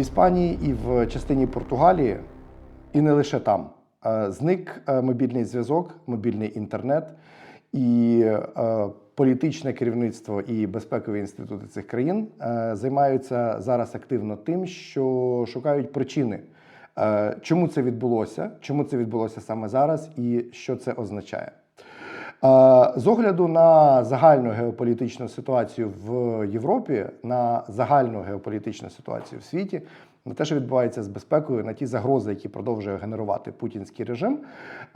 Іспанії і в частині Португалії, і не лише там. е, Зник е, мобільний зв'язок, мобільний інтернет і е, політичне керівництво і безпекові інститути цих країн займаються зараз активно тим, що шукають причини, чому це відбулося, чому це відбулося саме зараз, і що це означає. Е, З огляду на загальну геополітичну ситуацію в Європі, на загальну геополітичну ситуацію в світі, на те, що відбувається з безпекою, на ті загрози, які продовжує генерувати путінський режим,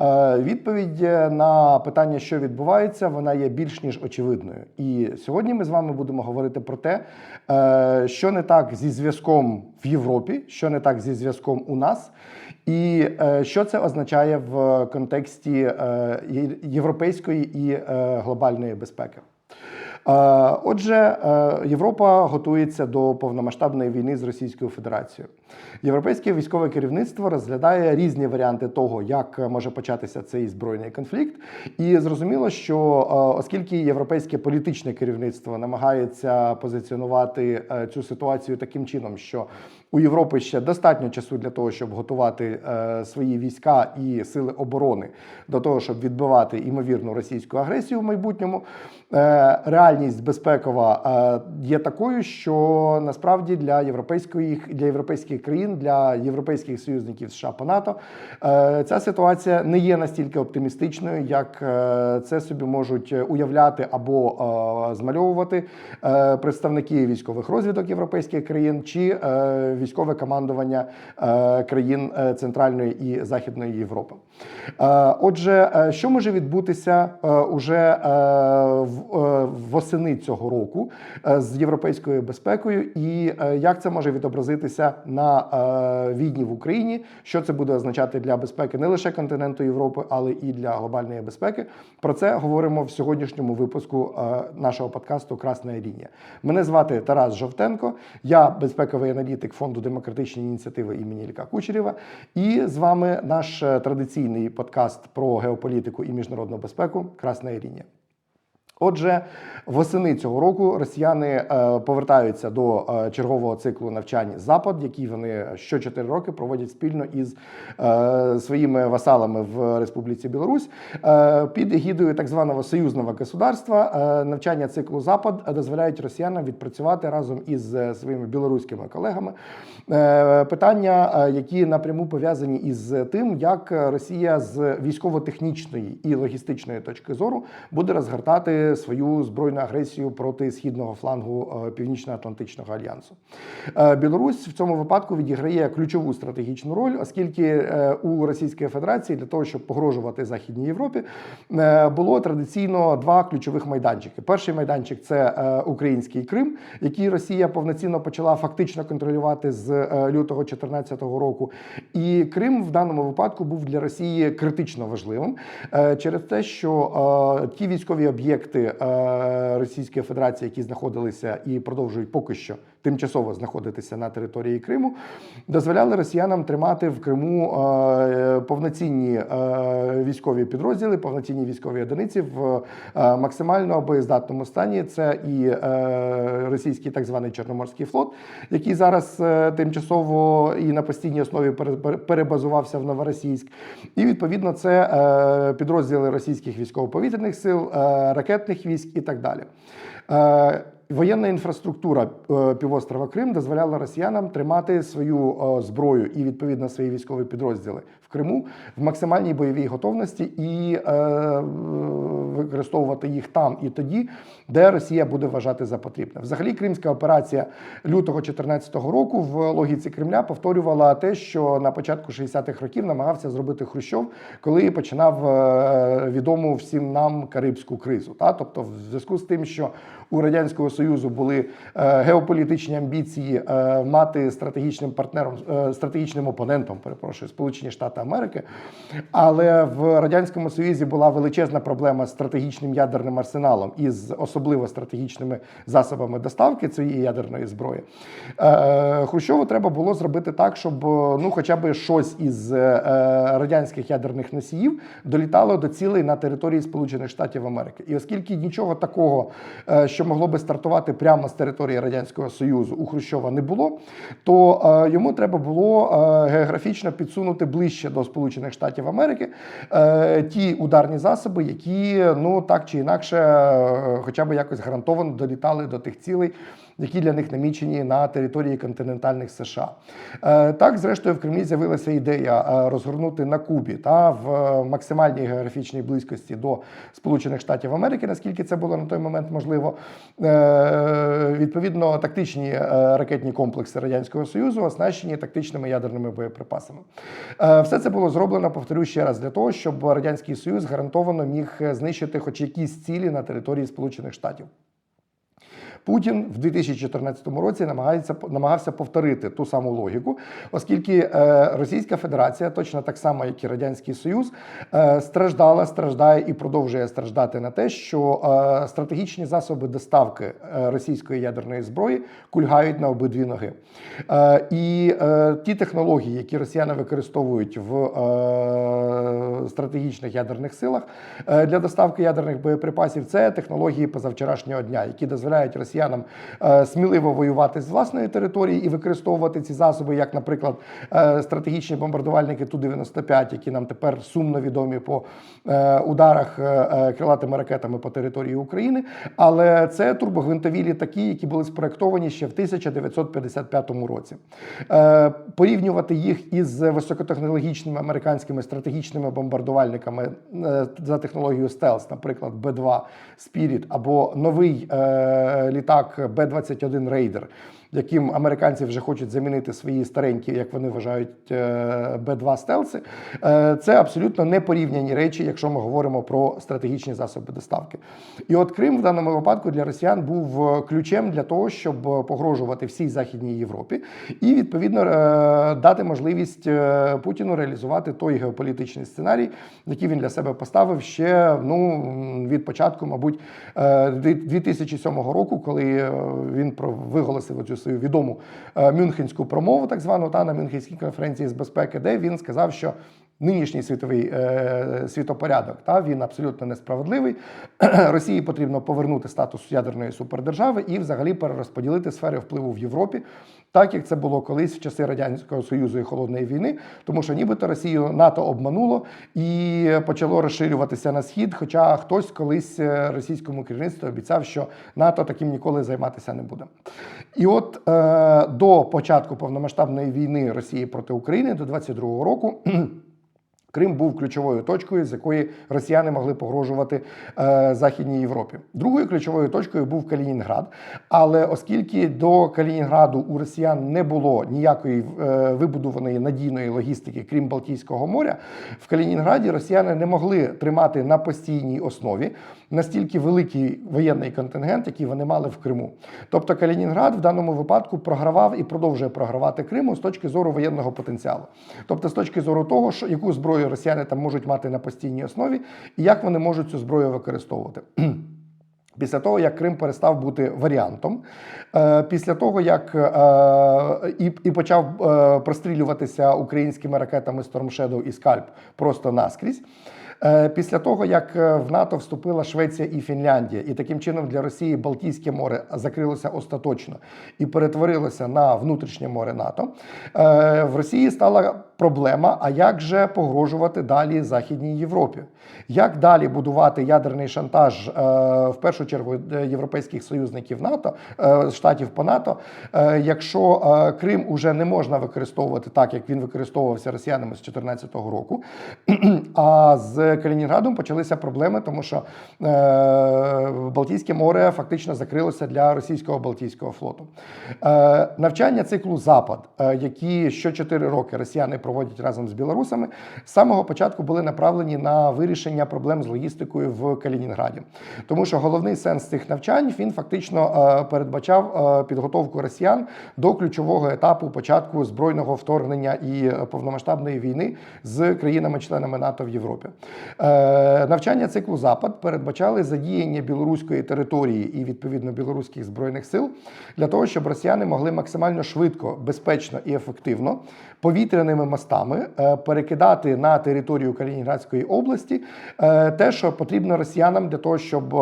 е, відповідь на питання, що відбувається, вона є більш ніж очевидною. І сьогодні ми з вами будемо говорити про те, е, що не так зі зв'язком в Європі, що не так зі зв'язком у нас. І е, що це означає в контексті е, європейської і е, глобальної безпеки? Е, Отже, е, Європа готується до повномасштабної війни з Російською Федерацією. Європейське військове керівництво розглядає різні варіанти того, як може початися цей збройний конфлікт. І зрозуміло, що е, оскільки європейське політичне керівництво намагається позиціонувати цю ситуацію таким чином, що у Європи ще достатньо часу для того, щоб готувати е, свої війська і сили оборони до того, щоб відбивати імовірну російську агресію в майбутньому. Е, реальність безпекова е, є такою, що насправді для європейської для європейських країн, для європейських союзників США по НАТО е, ця ситуація не є настільки оптимістичною, як е, це собі можуть уявляти або е, змальовувати е, представники військових розвідок європейських країн чи е, військове командування е, країн е, Центральної і Західної Європи. Е, Отже, що може відбутися уже восени цього року з європейською безпекою, і як це може відобразитися на війні в Україні? Що це буде означати для безпеки не лише континенту Європи, але і для глобальної безпеки? Про це говоримо в сьогоднішньому випуску нашого подкасту Красна лінія. Мене звати Тарас Жовтенко, я безпековий аналітик фонду демократичні ініціативи імені Ілька Кучерєва. І з вами наш е, традиційний подкаст про геополітику і міжнародну безпеку Красна лінія. Отже, восени цього року росіяни е, повертаються до е, чергового циклу навчань Запад, який вони що 4 роки проводять спільно із е, своїми васалами в Республіці Білорусь під егідою так званого союзного государства. Навчання циклу Запад дозволяють росіянам відпрацювати разом із своїми білоруськими колегами питання, які напряму пов'язані із тим, як Росія з військово-технічної і логістичної точки зору буде розгортати свою збройну агресію проти східного флангу е, Північно-Атлантичного альянсу. Е, Білорусь в цьому випадку відіграє ключову стратегічну роль, оскільки е, у Російської Федерації для того, щоб погрожувати Західній Європі, було традиційно два ключових майданчики. Перший майданчик це український Крим, який Росія повноцінно почала фактично контролювати з лютого 2014 року. І Крим в даному випадку був для Росії критично важливим через те, що ті військові об'єкти е, Російської Федерації, які знаходилися і продовжують поки що тимчасово знаходитися на території Криму, дозволяли росіянам тримати в Криму е, повноцінні е, військові підрозділи, повноцінні військові одиниці в максимально боєздатному стані. Це і російський так званий Чорноморський флот, який зараз тимчасово і на постійній основі пере- пере- перебазувався в Новоросійськ. І відповідно це підрозділи російських військово-повітряних сил, е, ракетних військ і так далі. Е, Воєнна інфраструктура е, півострова Крим дозволяла росіянам тримати свою е, зброю і відповідно свої військові підрозділи в Криму в максимальній бойовій готовності і використовувати їх там і тоді, де Росія буде вважати за потрібне. Взагалі, кримська операція лютого 2014 року в логіці Кремля повторювала те, що на початку 60-х років намагався зробити Хрущов, коли починав е, відому всім нам карибську кризу. Та тобто, в зв'язку з тим, що у радянського союзу були е, геополітичні амбіції е, мати стратегічним партнером, стратегічним опонентом, перепрошую, Сполучені Штати Америки. Але в радянському союзі була величезна проблема з стратегічним ядерним арсеналом і з особливо стратегічними засобами доставки цієї ядерної зброї, е, Хрущову треба було зробити так, щоб ну, хоча б щось із е, радянських ядерних носіїв долітало до цілей на території Сполучених Штатів Америки. І оскільки нічого такого, е, що могло би стартувати прямо з території Радянського Союзу у Хрущова не було, то е, йому треба було е, географічно підсунути ближче до Сполучених Штатів Америки е, ті ударні засоби, які ну так чи інакше, е, хоча б якось гарантовано долітали до тих цілей. Які для них намічені на території континентальних США, Е, так зрештою в Кремлі з'явилася ідея е, розгорнути на Кубі та в е, максимальній географічній близькості до Сполучених Штатів Америки, наскільки це було на той момент можливо. Відповідно, тактичні ракетні комплекси радянського союзу оснащені тактичними ядерними боєприпасами. Все це було зроблено, повторюю ще раз, для того, щоб радянський союз гарантовано міг знищити хоч якісь цілі на території Сполучених Штатів. Путін в 2014 році намагається намагався повторити ту саму логіку, оскільки е, Російська Федерація, точно так само, як і Радянський Союз, е, страждала, страждає і продовжує страждати на те, що е, стратегічні засоби доставки російської ядерної зброї кульгають на обидві ноги. І ті технології, які росіяни використовують в стратегічних ядерних силах для доставки ядерних боєприпасів, це технології позавчорашнього дня, які дозволяють росіянам е, сміливо воювати з власної території і використовувати ці засоби, як, наприклад, е, стратегічні бомбардувальники Ту-95, які нам тепер сумно відомі по е, ударах крилатими ракетами по території України. Але це турбогвинтові літаки, які були спроектовані ще в 1955 році. Порівнювати їх із високотехнологічними американськими стратегічними бомбардувальниками за технологією стелс, наприклад, Б-2 Spirit або новий е, літак Б-21 Рейдер, яким американці вже хочуть замінити свої старенькі, як вони вважають, е, Б-2 стелси. Е, Це абсолютно непорівняні речі, якщо ми говоримо про стратегічні засоби доставки. І от Крим в даному випадку для росіян був е, ключем для того, щоб погрожувати всій Західній Європі, і відповідно дати можливість Путіну реалізувати той геополітичний сценарій, який він для себе поставив ще ну від початку, мабуть, е, 2007 року, коли він виголосив цю свою відому е, мюнхенську промову, так звану та на Мюнхенській конференції з безпеки, де він сказав, що нинішній світовий е, світопорядок та він абсолютно несправедливий. Росії потрібно повернути статус ядерної супердержави і взагалі перерозподілити сфери впливу в Європі, так як це було колись в часи радянського союзу і холодної війни, тому що нібито Росію НАТО обмануло і почало розширюватися на схід. Хоча хтось колись е, російському керівництву обіцяв, що НАТО таким ніколи займатися не буде. І от е, до початку повномасштабної війни Росії проти України до 22-го року. Крим був ключовою точкою, з якої росіяни могли погрожувати е, Західній Європі. Другою ключовою точкою був Калінінград. Але оскільки до Калінінграду у росіян не було ніякої е, вибудованої надійної логістики, крім Балтійського моря, в Калінінграді росіяни не могли тримати на постійній основі настільки великий воєнний контингент, який вони мали в Криму. Тобто Калінінград в даному випадку програвав і продовжує програвати Криму з точки зору воєнного потенціалу. Тобто, з точки зору того, що яку зброю росіяни там можуть мати на постійній основі, і як вони можуть цю зброю використовувати. Після того, як Крим перестав бути варіантом, е, після того, як е, і, і почав е, прострілюватися українськими ракетами Storm Shadow і Скальп просто наскрізь. Е, Після того, як е, в НАТО вступила Швеція і Фінляндія, і таким чином для Росії Балтійське море закрилося остаточно і перетворилося на внутрішнє море НАТО, е, в Росії стала проблема: а як же погрожувати далі Західній Європі? Як далі будувати ядерний шантаж в першу чергу європейських союзників НАТО, штатів по НАТО, якщо Крим уже не можна використовувати так, як він використовувався росіянами з 2014 року, а з Калінінградом почалися проблеми, тому що е, Балтійське море фактично закрилося для російського Балтійського флоту. Е, навчання циклу Запад, е, які що 4 роки росіяни проводять разом з білорусами, з самого початку були направлені на вирішення проблем з логістикою в Калінінграді. Тому що головний сенс цих навчань він фактично е, передбачав е, підготовку росіян до ключового етапу початку збройного вторгнення і е, повномасштабної війни з країнами-членами НАТО в Європі. Е, Навчання циклу Запад передбачали задіяння білоруської території і відповідно білоруських збройних сил для того, щоб росіяни могли максимально швидко, безпечно і ефективно повітряними мостами е, перекидати на територію Калінінградської області е, те, що потрібно росіянам для того, щоб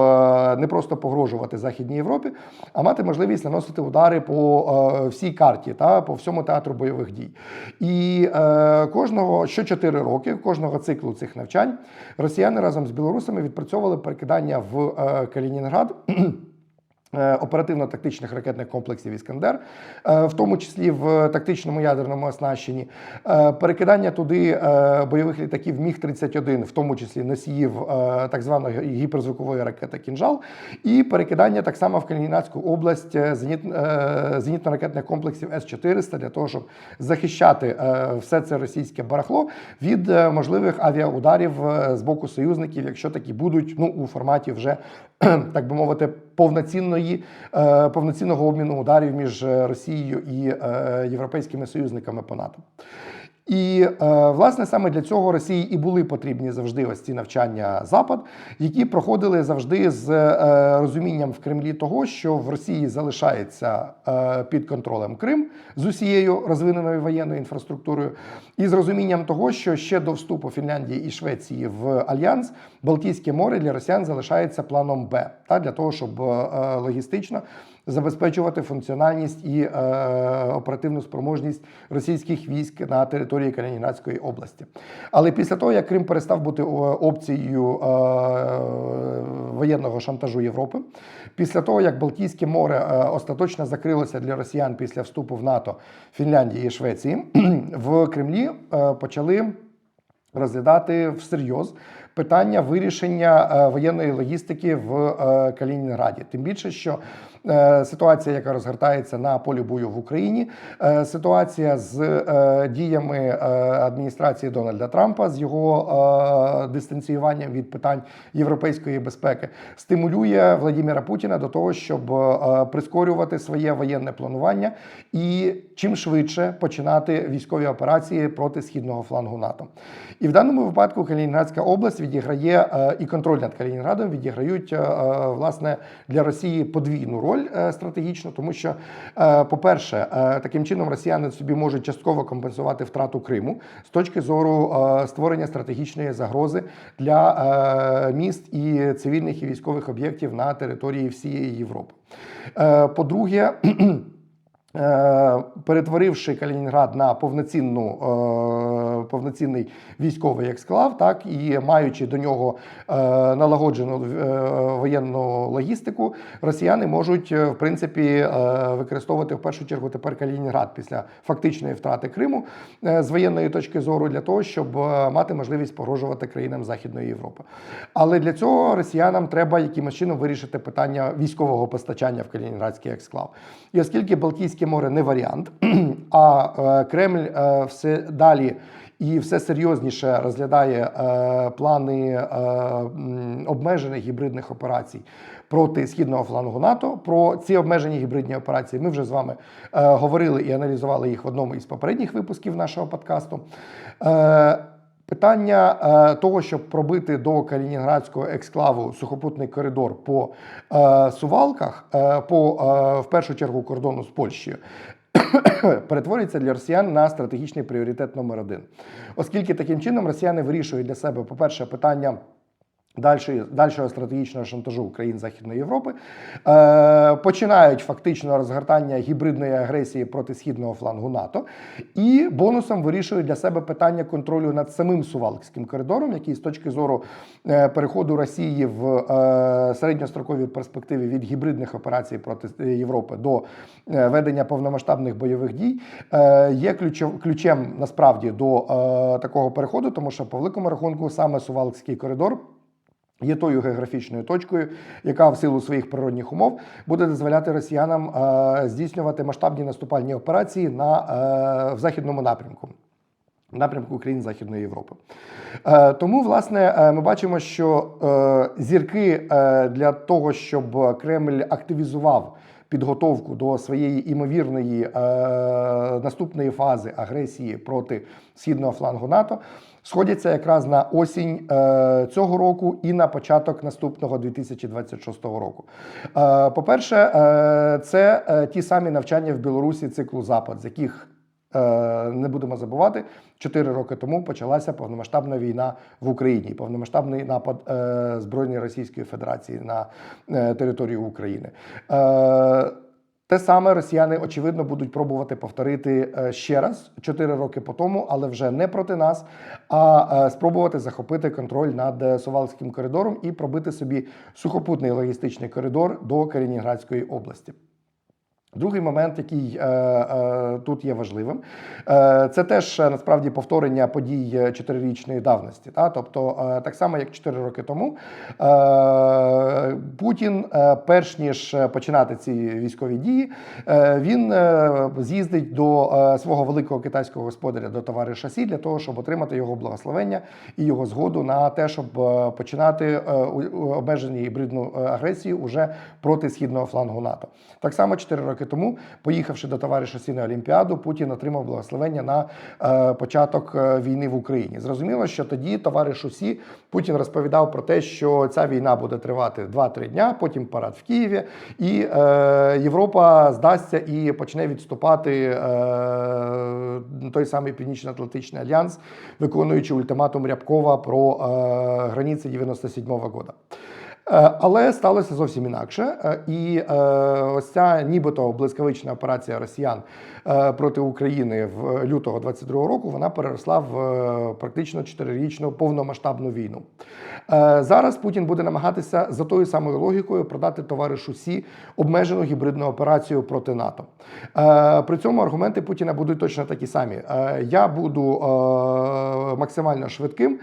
не просто погрожувати Західній Європі, а мати можливість наносити удари по всій карті та по всьому театру бойових дій. І кожного що 4 роки, кожного циклу цих навчань, росіяни разом з білорусами відпрацьовували перекидання в е, Калінінград. е, Оперативно-тактичних ракетних комплексів Іскандер, е, в тому числі в тактичному ядерному оснащенні, Е, перекидання туди бойових літаків Міг-31, в тому числі носіїв так званої гіперзвукової ракети Кінжал, і перекидання так само в Калінінградську область зеніт- зенітно-ракетних комплексів С-400 для того, щоб захищати все це російське барахло від можливих авіаударів з боку союзників, якщо такі будуть ну, у форматі вже, так би мовити, повноцінної, е, повноцінного обміну ударів між е, Росією і е, європейськими союзниками по НАТО. І е, власне саме для цього Росії і були потрібні завжди ось ці навчання Запад, які проходили завжди з е, розумінням в Кремлі того, що в Росії залишається е, під контролем Крим з усією розвиненою воєнною інфраструктурою, і з розумінням того, що ще до вступу Фінляндії і Швеції в альянс Балтійське море для росіян залишається планом Б, та для того, щоб логістично забезпечувати функціональність і е, оперативну спроможність російських військ на території Калінінградської області. Але після того, як Крим перестав бути е, опцією е, воєнного шантажу Європи, після того, як Балтійське море остаточно закрилося для росіян після вступу в НАТО Фінляндії і Швеції, в Кремлі почали розглядати всерйоз питання вирішення е, воєнної логістики в е, Калінінграді. Тим більше, що е, ситуація, яка розгортається на полі бою в Україні, ситуація з діями адміністрації Дональда Трампа, з його дистанціюванням від питань європейської безпеки, стимулює Владимира Путіна до того, щоб прискорювати своє воєнне планування і чим швидше починати військові операції проти східного флангу НАТО. І в даному випадку Калінінградська область відіграє е, і контроль над Калінінградом відіграють е, е, власне для Росії подвійну роль стратегічну, тому що, по-перше, таким чином росіяни собі можуть частково компенсувати втрату Криму з точки зору створення стратегічної загрози для міст і цивільних і військових об'єктів на території всієї Європи. По-друге, перетворивши Калінінград на повноцінну, е, повноцінний військовий ексклав, так і маючи до нього е, налагоджену е, воєнну логістику, росіяни можуть е, в принципі е, використовувати в першу чергу тепер Калінінград після фактичної втрати Криму е, з воєнної точки зору для того, щоб е, мати можливість погрожувати країнам Західної Європи. Але для цього росіянам треба якимось чином вирішити питання військового постачання в Калінінградський ексклав. І оскільки Балтійське море не варіант, а е, Кремль е, все далі. І все серйозніше розглядає е, плани обмежених гібридних операцій проти східного флангу НАТО. Про ці обмежені гібридні операції ми вже з вами говорили і аналізували їх в одному із попередніх випусків нашого подкасту. Питання е, того, щоб пробити до Калінінградського ексклаву сухопутний коридор по е, сувалках, е, по в першу чергу кордону з Польщею, перетворюється для росіян на стратегічний пріоритет номер один, оскільки таким чином росіяни вирішують для себе, по-перше, питання. Дальшої, дальшого стратегічного шантажу країн Західної Європи е, починають фактично розгортання гібридної агресії проти східного флангу НАТО, і бонусом вирішують для себе питання контролю над самим Сувалкським коридором, який з точки зору е, переходу Росії в е, середньостроковій перспективі від гібридних операцій проти е, Європи до е, ведення повномасштабних бойових дій е, є ключов, ключем насправді до е, такого переходу, тому що по великому рахунку саме Сувалкський коридор. Є тою географічною точкою, яка в силу своїх природних умов буде дозволяти росіянам е, здійснювати масштабні наступальні операції на, е, в західному напрямку. Напрямку країн Західної Європи. Е, тому, власне, е, ми бачимо, що е, зірки е, для того, щоб Кремль активізував підготовку до своєї імовірної е, наступної фази агресії проти східного флангу НАТО, сходяться якраз на осінь е, цього року і на початок наступного 2026 року. Е, По-перше, е, це ті самі навчання в Білорусі циклу Запад, з яких не будемо забувати, 4 роки тому почалася повномасштабна війна в Україні, повномасштабний напад Збройної Російської Федерації на територію України. Те саме росіяни, очевидно, будуть пробувати повторити е, ще раз 4 роки по тому, але вже не проти нас, а е, спробувати захопити контроль над е, Сувалським коридором і пробити собі сухопутний логістичний коридор до Калінінградської області. Другий момент, який е, е, тут є важливим, е, це теж е, насправді повторення подій е, чотирирічної давності. Та? Тобто, е, так само як 4 роки тому, е, Путін, е, перш ніж е, починати ці військові дії, е, він е, з'їздить до е, свого великого китайського господаря, до товариша Сі, для того, щоб отримати його благословення і його згоду на те, щоб е, починати е, обмежені гібридну агресію уже проти східного флангу НАТО. Так само 4 роки тому, поїхавши до товариша Сі на Олімпіаду, Путін отримав благословення на е, початок е, війни в Україні. Зрозуміло, що тоді товаришу Сі Путін розповідав про те, що ця війна буде тривати 2-3 дня, потім парад в Києві, і е, Європа здасться і почне відступати е, той самий Північно-Атлантичний альянс, виконуючи ультиматум Рябкова про е, границі 97-го року. Е, Але сталося зовсім інакше. Е, І е, ось ця нібито блискавична операція росіян проти України в лютого 22-го року вона переросла в практично чотирирічну повномасштабну війну. Зараз Путін буде намагатися за тою самою логікою продати товаришу Сі обмежену гібридну операцію проти НАТО. При цьому аргументи Путіна будуть точно такі самі. Я буду максимально швидким.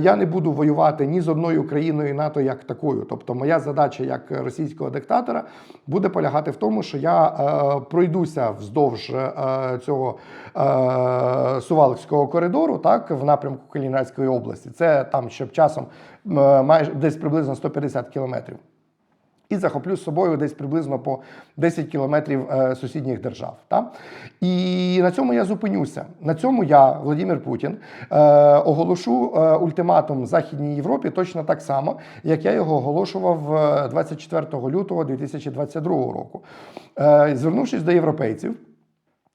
Я не буду воювати ні з одною країною НАТО як такою. Тобто, моя задача як російського диктатора буде полягати в тому, що я е, пройдуся вздовж е, цього е, Сувалкського коридору, так в напрямку Калінінградської області. Це там, щоб часом е, майже десь приблизно 150 кілометрів і захоплю з собою десь приблизно по 10 кілометрів е, сусідніх держав. Та? І на цьому я зупинюся. На цьому я, Владимир Путін, е, оголошу е, ультиматум Західній Європі точно так само, як я його оголошував е, 24 лютого 2022 року. Звернувшись до європейців.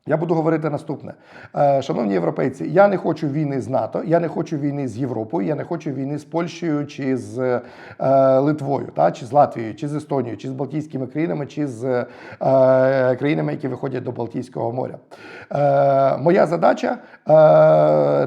Я буду говорити наступне. Е, Шановні європейці, я не хочу війни з НАТО, я не хочу війни з Європою, я не хочу війни з Польщею чи з е, Литвою, та, чи з Латвією, чи з Естонією, чи з Балтійськими країнами, чи з е, країнами, які виходять до Балтійського моря. Моя задача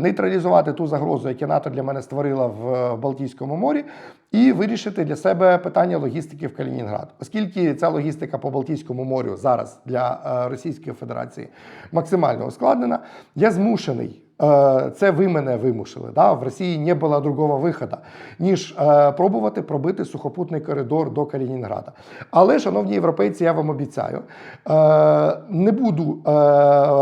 нейтралізувати ту загрозу, яку НАТО для мене створила в Балтійському морі, і вирішити для себе питання логістики в Калінінград, оскільки ця логістика по Балтійському морю зараз для е, Російської Федерації максимально ускладнена, я змушений. е, Це ви мене вимусили. Да? В Росії не було другого виходу, ніж е, пробувати пробити сухопутний коридор до Калінінграда. Але, шановні європейці, я вам обіцяю, е, не буду е,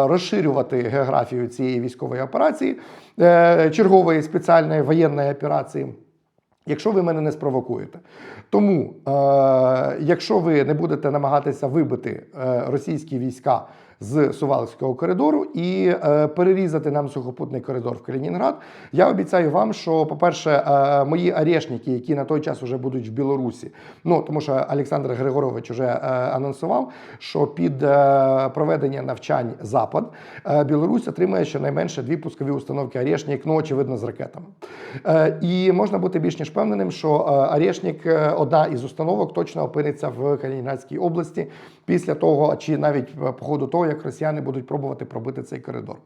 розширювати географію цієї військової операції, е, чергової спеціальної воєнної операції. Якщо ви мене не спровокуєте. Тому, е, якщо ви не будете намагатися вибити е, російські війська з Сувалського коридору і е, перерізати нам сухопутний коридор в Калінінград, я обіцяю вам, що, по-перше, е, мої арешники, які на той час вже будуть в Білорусі, ну тому що Олександр Григорович вже е, анонсував, що під е, проведення навчань Запад е, Білорусь отримає щонайменше дві пускові установки Арешнік, ну очевидно, з ракетами. Е, І можна бути більш ніж впевненим, що е, Арешнік, е, одна із установок, точно опиниться в Калінінградській області після того, чи навіть е, по ходу того, як росіяни будуть пробувати пробити цей коридор.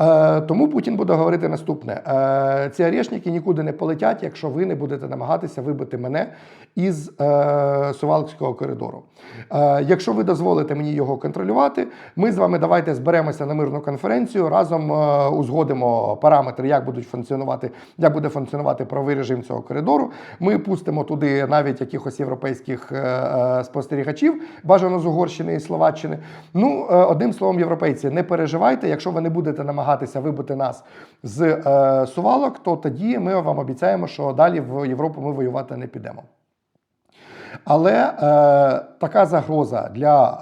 Е, Тому Путін буде говорити наступне: Е, ці арешники нікуди не полетять, якщо ви не будете намагатися вибити мене із е, Сувалкського коридору. Якщо ви дозволите мені його контролювати, ми з вами давайте зберемося на мирну конференцію, разом узгодимо параметри, як будуть функціонувати, як буде функціонувати правовий режим цього коридору. Ми пустимо туди навіть якихось європейських спостерігачів, бажано з Угорщини і Словаччини. Ну, одним словом, європейці, не переживайте, якщо ви не будете намагатися вибити нас з е, сувалок, то тоді ми вам обіцяємо, що далі в Європу ми воювати не підемо. Але е, така загроза для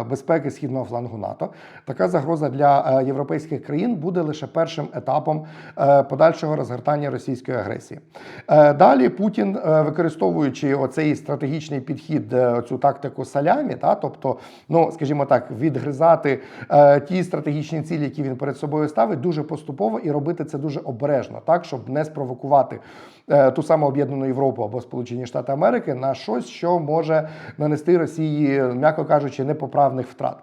е, безпеки східного флангу НАТО, така загроза для е, європейських країн буде лише першим етапом е, подальшого розгортання російської агресії. Е, далі Путін, е, використовуючи оцей стратегічний підхід, е, цю тактику салямі, та тобто, ну скажімо так, відгризати е, ті стратегічні цілі, які він перед собою ставить, дуже поступово і робити це дуже обережно, так щоб не спровокувати ту саму об'єднану Європу або Сполучені Штати Америки на щось, що може нанести Росії, м'яко кажучи, непоправних втрат.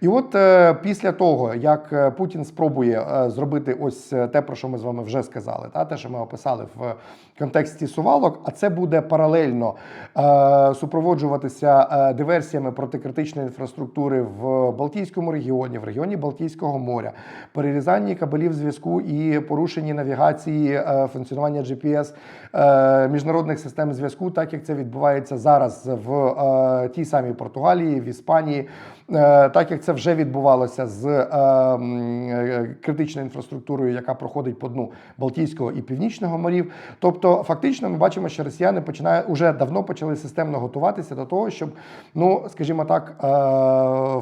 І от е, після того, як е, Путін спробує е, зробити ось е, те, про що ми з вами вже сказали, та те, що ми описали в контексті сувалок, а це буде паралельно е, супроводжуватися е, диверсіями протикритичної інфраструктури в Балтійському регіоні, в регіоні Балтійського моря, перерізанні кабелів зв'язку і порушенні навігації е, функціонування GPS е, міжнародних систем зв'язку, так як це відбувається зараз в е, тій самій Португалії, в Іспанії. Е, Так як це вже відбувалося з е, е, критичною інфраструктурою, яка проходить по дну Балтійського і Північного морів. Тобто, фактично, ми бачимо, що росіяни починають уже давно почали системно готуватися до того, щоб, ну скажімо так,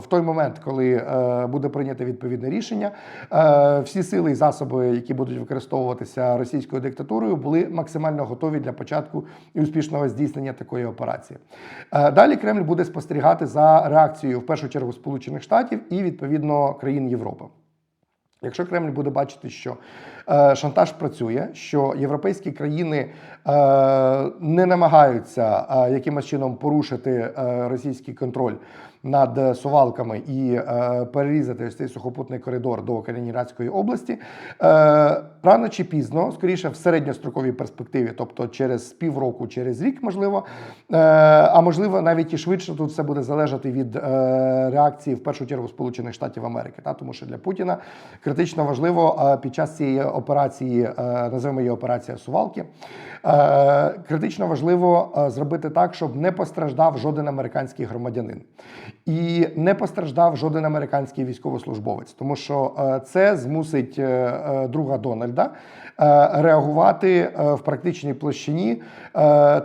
в той момент, коли буде прийнято відповідне рішення, всі сили і засоби, які будуть використовуватися російською диктатурою, були максимально готові для початку і успішного здійснення такої операції. Далі Кремль буде спостерігати за реакцією в першу чергу Сполучених Штатів і відповідно країн Європи. Якщо Кремль буде бачити, що е, шантаж працює, що європейські країни е, не намагаються е, якимось чином порушити е, російський контроль над сувалками і е, перерізати ось цей сухопутний коридор до Калінінградської області, е, рано чи пізно, скоріше в середньостроковій перспективі, тобто через півроку, через рік, можливо, е, а можливо навіть і швидше тут все буде залежати від реакції в першу чергу Сполучених Штатів Америки, та тому що для Путіна критично важливо під час цієї операції, називаємо її операція Сувалки. Критично важливо зробити так, щоб не постраждав жоден американський громадянин і не постраждав жоден американський військовослужбовець, тому що е, це змусить е, е, друга Дональда реагувати в практичній площині,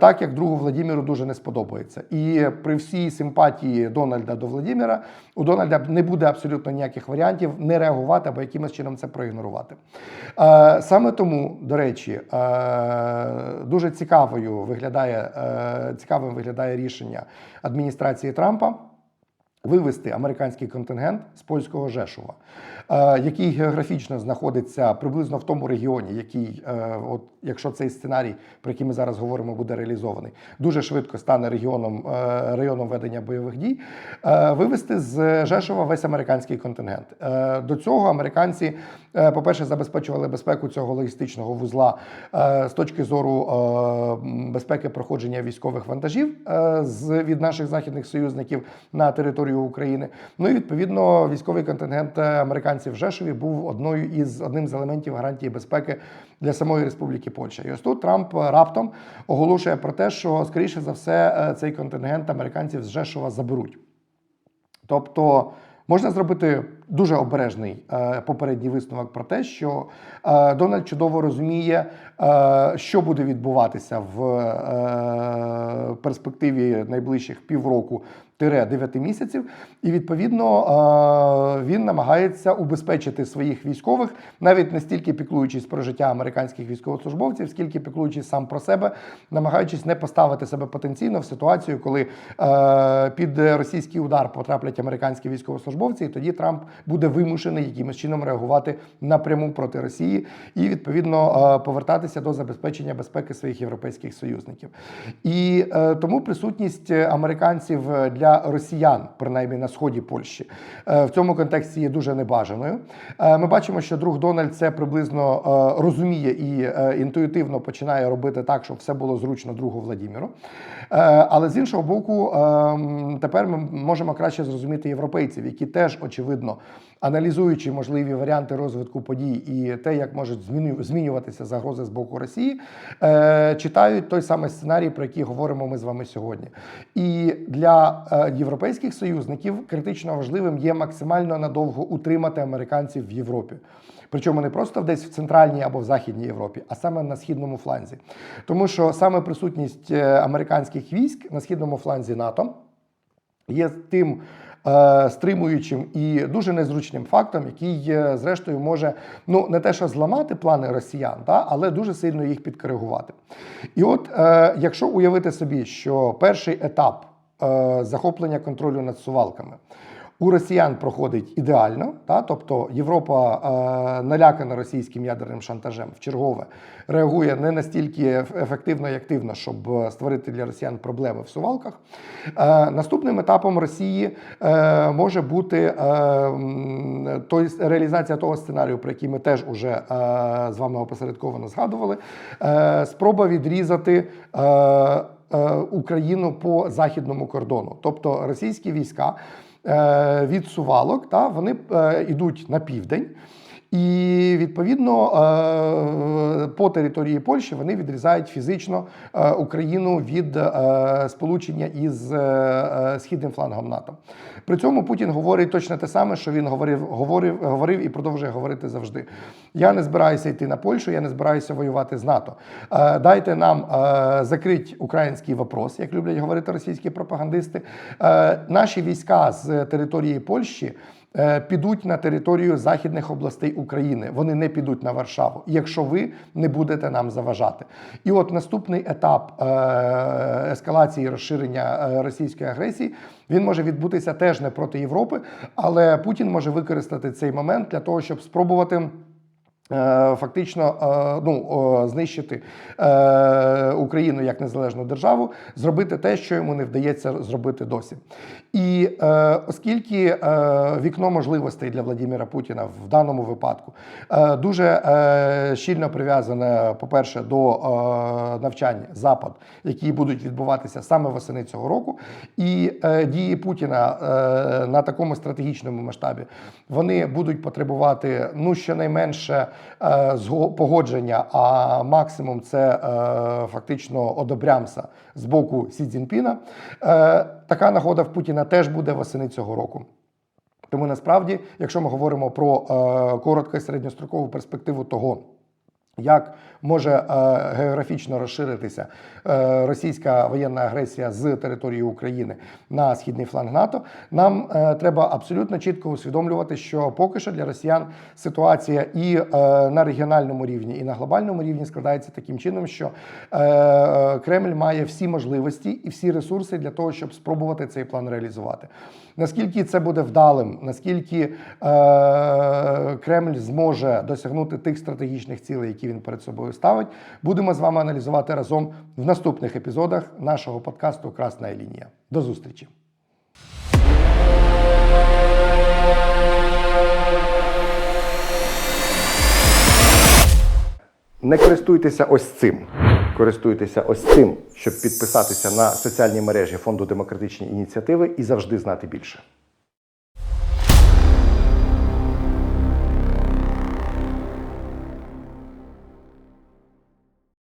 так як другу Владіміру дуже не сподобається. І при всій симпатії Дональда до Владіміра у Дональда не буде абсолютно ніяких варіантів не реагувати або якимось чином це проігнорувати. Саме тому, до речі, дуже цікавою виглядає цікавим виглядає рішення адміністрації Трампа. Вивести американський контингент з польського Жешува, е, який географічно знаходиться приблизно в тому регіоні, який, е, от якщо цей сценарій, про який ми зараз говоримо, буде реалізований, дуже швидко стане регіоном е, районом ведення бойових дій. е, Вивести з Жешова весь американський контингент. Е, До цього американці, е, по-перше, забезпечували безпеку цього логістичного вузла е, з точки зору е, безпеки проходження військових вантажів е, від наших західних союзників на територію України. Ну і відповідно військовий контингент американців в Жешові був одною із одним з елементів гарантії безпеки для самої Республіки Польща. І ось тут Трамп раптом оголошує про те, що скоріше за все е, цей контингент американців з Жешова заберуть. Тобто можна зробити дуже обережний е, попередній висновок про те, що е, Дональд чудово розуміє, е, що буде відбуватися в е, перспективі найближчих півроку. 9 місяців, і відповідно він намагається убезпечити своїх військових, навіть не стільки піклуючись про життя американських військовослужбовців, скільки піклуючись сам про себе, намагаючись не поставити себе потенційно в ситуацію, коли е, під російський удар потраплять американські військовослужбовці, і тоді Трамп буде вимушений якимось чином реагувати напряму проти Росії і відповідно е, повертатися до забезпечення безпеки своїх європейських союзників. І е, тому присутність американців для росіян, принаймні на сході Польщі, е, в цьому контексті є дуже небажаною. Е, Ми бачимо, що друг Дональд це приблизно е, розуміє і інтуїтивно починає робити так, щоб все було зручно другу Владіміру. Але з іншого боку, е, тепер ми можемо краще зрозуміти європейців, які теж очевидно аналізуючи можливі варіанти розвитку подій і те, як можуть змінюватися загрози з боку Росії, е, читають той самий сценарій, про який говоримо ми з вами сьогодні. І для е, європейських союзників критично важливим є максимально надовго утримати американців в Європі. Причому не просто десь в центральній або в західній Європі, а саме на східному фланзі. Тому що саме присутність е, американських військ на східному фланзі НАТО є тим стримуючим і дуже незручним фактом, який, е, зрештою, може ну не те, що зламати плани росіян, та, але дуже сильно їх підкоригувати. І от, е, якщо уявити собі, що перший етап е, захоплення контролю над сувалками. У росіян проходить ідеально, та тобто Європа е, налякана російським ядерним шантажем в чергове реагує не настільки ефективно і активно, щоб створити для росіян проблеми в сувалках. Е, наступним етапом Росії е, може бути е, той, реалізація того сценарію, про який ми теж уже е, з вами опосередковано згадували. Е, спроба відрізати. Е, е, Україну по західному кордону, тобто російські війська від сувалок, та вони е, йдуть на південь. І відповідно е, по території Польщі вони відрізають фізично е, Україну від е, сполучення із східним флангом НАТО. При цьому Путін говорить точно те саме, що він говорив, говорив, говорив і продовжує говорити завжди. Я не збираюся йти на Польщу, я не збираюся воювати з НАТО. Дайте нам закрити український вопрос, як люблять говорити російські пропагандисти. Наші війська з території Польщі. Е, Підуть на територію західних областей України. Вони не підуть на Варшаву, якщо ви не будете нам заважати. І от наступний етап е, ескалації розширення е, російської агресії він може відбутися теж не проти Європи, але Путін може використати цей момент для того, щоб спробувати. Е, Фактично е, ну, знищити е, Україну як незалежну державу, зробити те, що йому не вдається зробити досі. І оскільки вікно можливостей для Владимира Путіна в даному випадку дуже щільно прив'язане, по-перше, до навчань Запад, які будуть відбуватися саме восени цього року, і дії Путіна на такому стратегічному масштабі вони будуть потребувати ну щонайменше погодження, а максимум це е, фактично одобрямса з боку Сі Цзіньпіна. Е, така нагода в Путіна теж буде восени цього року. Тому насправді, якщо ми говоримо про е, коротко і середньострокову перспективу того, як може е, географічно розширитися е, російська воєнна агресія з території України на східний фланг НАТО, нам е, треба абсолютно чітко усвідомлювати, що поки що для росіян ситуація і на регіональному рівні, і на глобальному рівні складається таким чином, що Кремль має всі можливості і всі ресурси для того, щоб спробувати цей план реалізувати. Наскільки це буде вдалим, наскільки е, Кремль зможе досягнути тих стратегічних цілей, які він перед собою ставить, будемо з вами аналізувати разом в наступних епізодах нашого подкасту Красна лінія. До зустрічі! Не користуйтеся ось цим. Користуйтеся ось цим, щоб підписатися на соціальні мережі Фонду демократичні ініціативи і завжди знати більше.